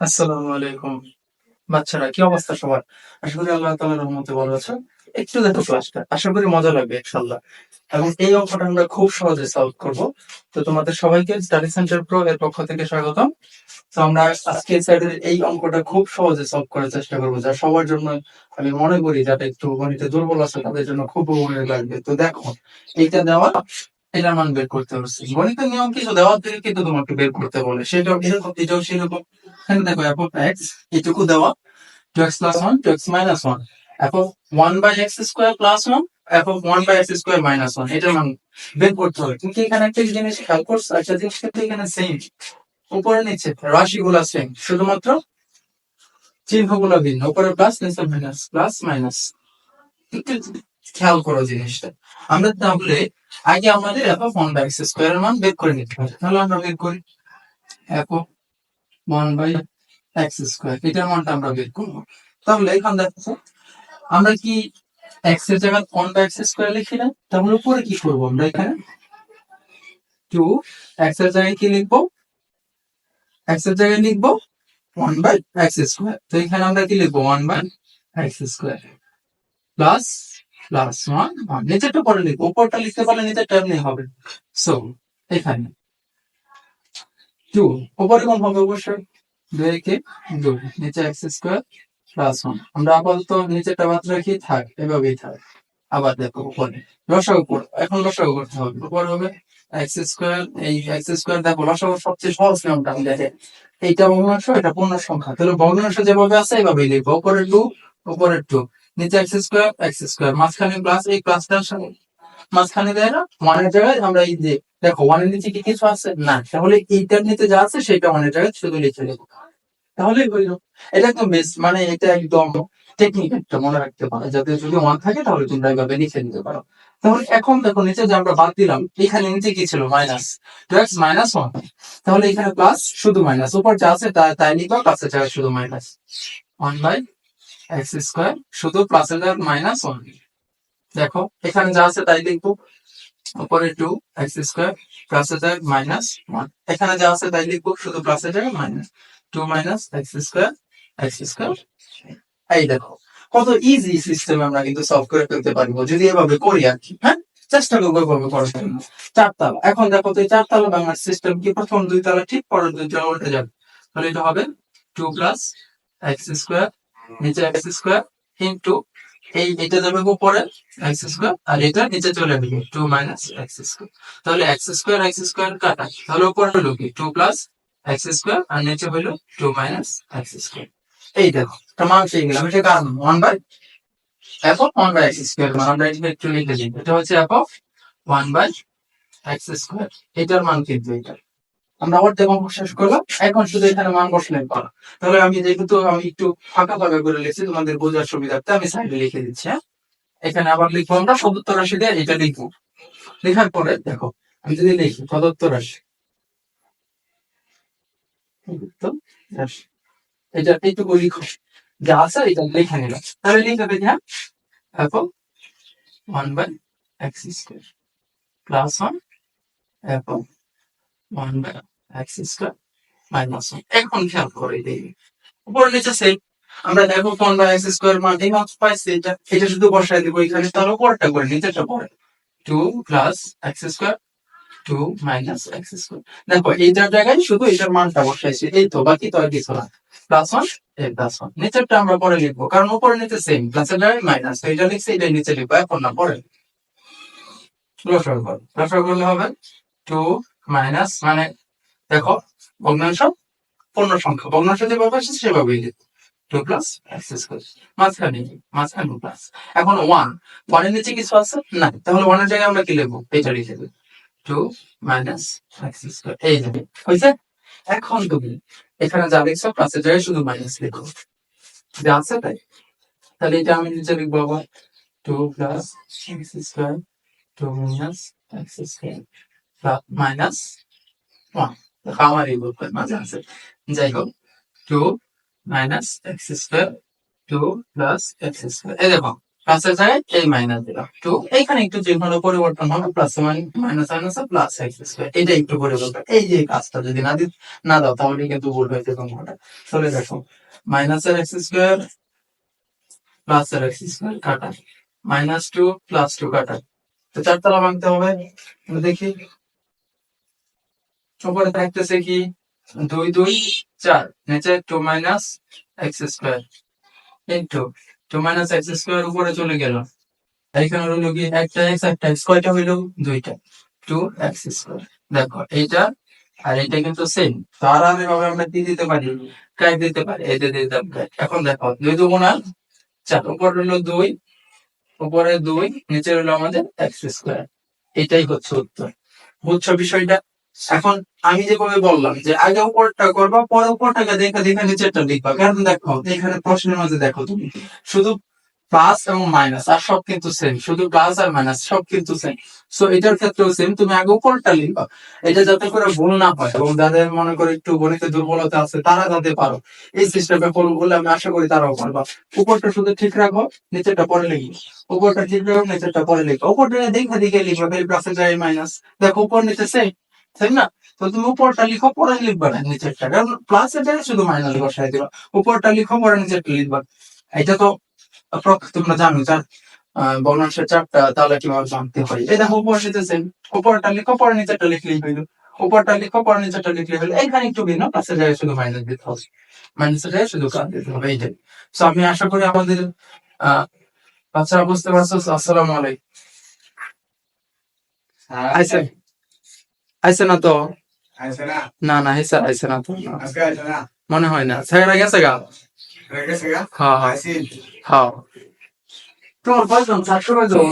আসসালামু আলাইকুম। বাচ্চারা, কি অবস্থা সবার? আশা করি আল্লাহ তাআলার রহমতে ভালো আছো একটু দেখো ক্লাসটা আশা করি মজা লাগবে ইনশাল্লাহ এবং এই অঙ্কটা আমরা খুব সহজে সলভ করব। তো তোমাদের সবাইকে স্টাডি সেন্টার প্রো এর পক্ষ থেকে স্বাগতম। তো আমরা আজকে স্যারের এই অঙ্কটা খুব সহজে সলভ করার চেষ্টা করব, যা সবার জন্য আমি মনে করি যাতে একটু গণিতে দুর্বল আছে, তাদের জন্য খুব উপকারে লাগবে। তো দেখো, এইটা দেওয়া এটার মান বের করতে হচ্ছে গণিতের নিয়ম কিছু দেওয়ার থেকে কিন্তু তোমাকে বের করতে বলে। সেটাও এরকম এটাও সেরকম। দেখো এফ অফ এক্স এটুকু দেওয়া। Two x plus one two x minus one f of one by x square plus one f of one by x square minus one এটার মান বের করতে হবে। কিন্তু এখানে একটা জিনিস খেয়াল করছ? একটা জিনিস কিন্তু এখানে সেম উপরে নিচে রাশিগুলো সেম শুধুমাত্র চিহ্নগুলো ভিন্ন। উপরে প্লাস নিচে মাইনাস প্লাস মাইনাস খেয়াল করো জিনিসটা। আমরা তাহলে আগে আমাদের of one by x square এর মান বের করে নিতে হবে। তাহলে আমরা বের করি of one by x square এটার মানটা আমরা বের করব। তাহলে এখান দেখো, আমরা কি এক্সের জায়গায় ওয়ান বাই এক্স স্কোয়ার লিখি না? তাহলে উপরে কি করব আমরা এখানে? টু এক্সের জায়গায় কি লিখব? এক্সের জায়গায় লিখব ওয়ান বাই এক্স স্কোয়ার তো এখানে আমরা কি লিখব? One by x square plus plus one নিচেরটা পরে লিখব, উপরটা লিখতে পারলে নিচেরটা এমনি হবে। সো এখানে। টু উপরে কোন হবে অবশ্যই? দুই কে দুই নিচে এক্স স্কোয়ার প্লাস ওয়ান আমরা আপাতত নিচেরটা বাদ রাখি, থাক, এভাবেই থাক। আবার দেখো উপরে। লসাগু করো এখন লসাগু করতে হবে। উপরে হবে এক্স স্কোয়ার এই এক্স স্কোয়ার দেখো লসাগু সবচেয়ে সহজ নিয়মটা আমি দেখে। এইটা ভগ্নাংশ, এটা পূর্ণ সংখ্যা তাহলে ভগ্নাংশ যেভাবে আছে এইভাবেই লিখব। উপরে টু উপরে টু নিচে এক্স স্কোয়ার এক্স স্কোয়ার মাঝখানে প্লাস এই প্লাসটার সাথে মাঝখানে দেয় না ওয়ানের জায়গায় আমরা এই যে, দেখো ওয়ানের নিচে কি কিছু আছে? না। তাহলে এইটার নিচে যা আছে, সেটা ওয়ানের জায়গায় শুধু লিখে দেবো তাহলে হইল, এটা একদম বেশ মানে এটা একদম টেকনিক একটা, মনে রাখতে পারো। যাতে যদি ওয়ান থাকে, তাহলে তোমরা এইভাবে লিখে দিতে পারো। তাহলে এখন দেখো, নিচে যে আমরা বাদ দিলাম, এখানে নিচে কি ছিল? মাইনাস টু মাইনাস ওয়ান তাহলে এখানে প্লাস শুধু মাইনাস উপর যা আছে তাই লিখবা প্লাসের জায়গায় শুধু minus one by x square শুধু প্লাসের জায়গায় মাইনাস ওয়ান দেখো, এখানে যা আছে তাই লিখব। উপরে টু এক্স স্কোয়ার প্লাসের জায়গায় মাইনাস ওয়ান এখানে যা আছে তাই লিখব, শুধু প্লাসের জায়গায় minus two minus x square x square এই দেখো, কত ইজি সিস্টেম আমরা কিন্তু সলভ করে ফেলতে পারব, যদি এভাবে করি আর কি হ্যাঁ? চেষ্টা করব এভাবে করার জন্য। চারতলা এখন দেখো তো এই চারতলা বাংলার সিস্টেম কি? প্রথম দুই তলা ঠিক, পরের দুই তলা উল্টে যাবে। তাহলে এটা হবে টু প্লাস এক্স স্কোয়ার নিচে এক্স স্কোয়ার ইন্টু এই, এটা যাবে উপরে এক্স স্কোয়ার আর এটা নিচে চলে আসবে টু মাইনাস এক্স স্কোয়ার তাহলে এক্স স্কোয়ার এক্স স্কোয়ার কাটা। তাহলে উপরে হলো কি? টু প্লাস এক্স স্কোয়ার আর নিচে হলো টু মাইনাস এক্স স্কোয়ার এই দেখো মান পেয়ে গেলাম, এটা কারণ one by f of one by x square মানে আমরা এটা একটু লিখে দিই, এটা হচ্ছে f of one by x square এটার মান কিন্তু এটা আমরা অর্ধেক অঙ্ক শেষ করলাম। এখন শুধু এখানে মান বসলে পারা তাহলে আমি যেহেতু আমি একটু ফাঁকা ফাঁকা করে লিখছি, তোমাদের বোঝার সুবিধার্থে আমি সাইডে লিখে দিচ্ছি হ্যাঁ? এখানে আবার লিখব আমরা, সদুত্তর রাশি দিয়ে এটা লিখব। লেখার পরে, দেখো, আমি যদি লিখি সদুত্তর রাশি এটা এইটুকু লিখো। যা আছে এটা লিখে নিলাম। তাহলে লিখে দেখি হ্যাঁ? দেখো one by x square plus one এবং স্কোয়ার মাইনাস এখন খেয়াল করে দিই। উপর নিচে সেম আমরা দেখো ওয়ান বাই এক্স স্কোয়ার মান এই মাত্র পাইছি, এটা এটা শুধু বসাই দিব, এখানে তাহলে উপরটা করে নিচেটা পরে। Two plus x square two minus x square দেখো, এইটার জায়গায় শুধু এটার মানটা বসাইছি, এই তো, বাকি তো আর কিছু না। প্লাস ওয়ান এই প্লাস ওয়ান নিচেরটা আমরা পরে লিখব, কারণ উপরে নিচে সেম প্লাসের জায়গায় মাইনাস তো এটা লিখছি, এটা নিচে লিখব, এখন না, পরে। লসাগু করলে হবে টু মাইনাস মানে দেখো ভগ্নাংশ পূর্ণ সংখ্যা ভগ্নাংশ যেভাবে আসছে, সেভাবেই টু প্লাস এক্স স্কোয়ার মাঝখানে মাঝখানে প্লাস এখন ওয়ান ওয়ানের নিচে কিছু আছে? না তাহলে ওয়ানের জায়গায় আমরা কি লিখব? এটা লিখে টু মাইনাস এক্স স্কোয়ার এই যাবে হয়েছে এখন তুমি এখানে যা লিখছো প্লাসের জায়গায় শুধু মাইনাস লিখো। যা আছে তাই। তাহলে এটা আমি নিচে লিখব আবার। Two plus x square two minus x square minus one আমার এই বলতে মাঝে আছে যাই হোক two minus x square two plus x square এই দেখো প্লাসের জায়গায় এই মাইনাস দিলাম। টু এইখানে একটু চিহ্নটা পরিবর্তন হবে plus minus minus plus x square এটা একটু পরিবর্তন। এই যে কাজটা যদি না দি না দাও, তাহলে কিন্তু ভুল হয়ে যেত অঙ্কটা চলে দেখো মাইনাসের এক্স স্কোয়ার প্লাসের এক্স স্কোয়ার কাটা। মাইনাস টু প্লাস টু কাটা। তো চারতলা ভাঙতে হবে। দেখি। উপরে থাকতেছে কি? দুই দুই, চার। নিচে two minus x square. Into two minus x square উপরে চলে গেল। এইখানে হলো কি, একটা এক্স একটা এক্স। কয়টা হইল? দুইটা। Two x square. দেখো, এইটা আর এটা কিন্তু সেম আরামে ভাবে আমরা কি দিতে পারি? কাই দিতে পারি? যে দিতে পারি এখন দেখো, দুই দুগুণা চার। উপরে হলো দুই, উপরে দুই, নিচে হলো আমাদের এক্স স্কোয়ার। এটাই হচ্ছে উত্তর। বুঝছ বিষয়টা? এখন আমি যেভাবে বললাম যে আগে উপরটা করবা, পরে উপরটাকে দেখে দেখে নিচেরটা লিখবা। কারণ দেখো? এখানে প্রশ্নের মাঝে দেখো তুমি। শুধু প্লাস এবং মাইনাস আর সব কিন্তু সেম শুধু প্লাস আর মাইনাস সব কিন্তু সেম সো এটার ক্ষেত্রেও সেম তুমি আগে উপরটা লিখবা। এটা যাতে করে ভুল না হয় এবং যাদের মনে করে একটু গণিতে দুর্বলতা আছে, তারা যাতে পারো। এই সিস্টেমে ফলো করলে আমি আশা করি তারাও পারবা। উপরটা শুধু ঠিক রাখো, নিচেরটা পরে লিখি। উপরটা ঠিক রাখো, নিচেরটা পরে লিখো। উপরটা দেখে দেখে লিখবা। প্লাসে যায় মাইনাস দেখো, উপর নিচে সেম তাই না? তো তুমি উপরটা লিখো পরে লিখবা না নিচেরটা। কারণ প্লাস এটা শুধু মাইনাস বসাই দিবা। উপরটা লিখো পরে নিচেরটা লিখবা। এটা তো তোমরা জানো চার বর্ণাংশের চারটা তাহলে কীভাবে জানতে হয়? এই দেখো, উপর নিচে উপরটা লিখো পরে নিচেরটা লিখলেই হইল। উপরটা লিখো পরে নিচেরটা লিখলেই হইল। এখানে একটু ভিন্ন প্লাসের জায়গায় শুধু মাইনাস দিতে হবে। মাইনাসের জায়গায় শুধু কাজ দিতে হবে, এইটাই। তো আমি আশা করি আমাদের, আহ, বাচ্চারা বুঝতে পারছ। আসসালামু আলাইকুম। আইসে আইসে না তো না না না হিসা আইসে না তো মনে হয় না ছেড়ে গেছে গা হ্যাঁ হ্যাঁ হ্যাঁ তোমার কয়জন চারশো কয়জন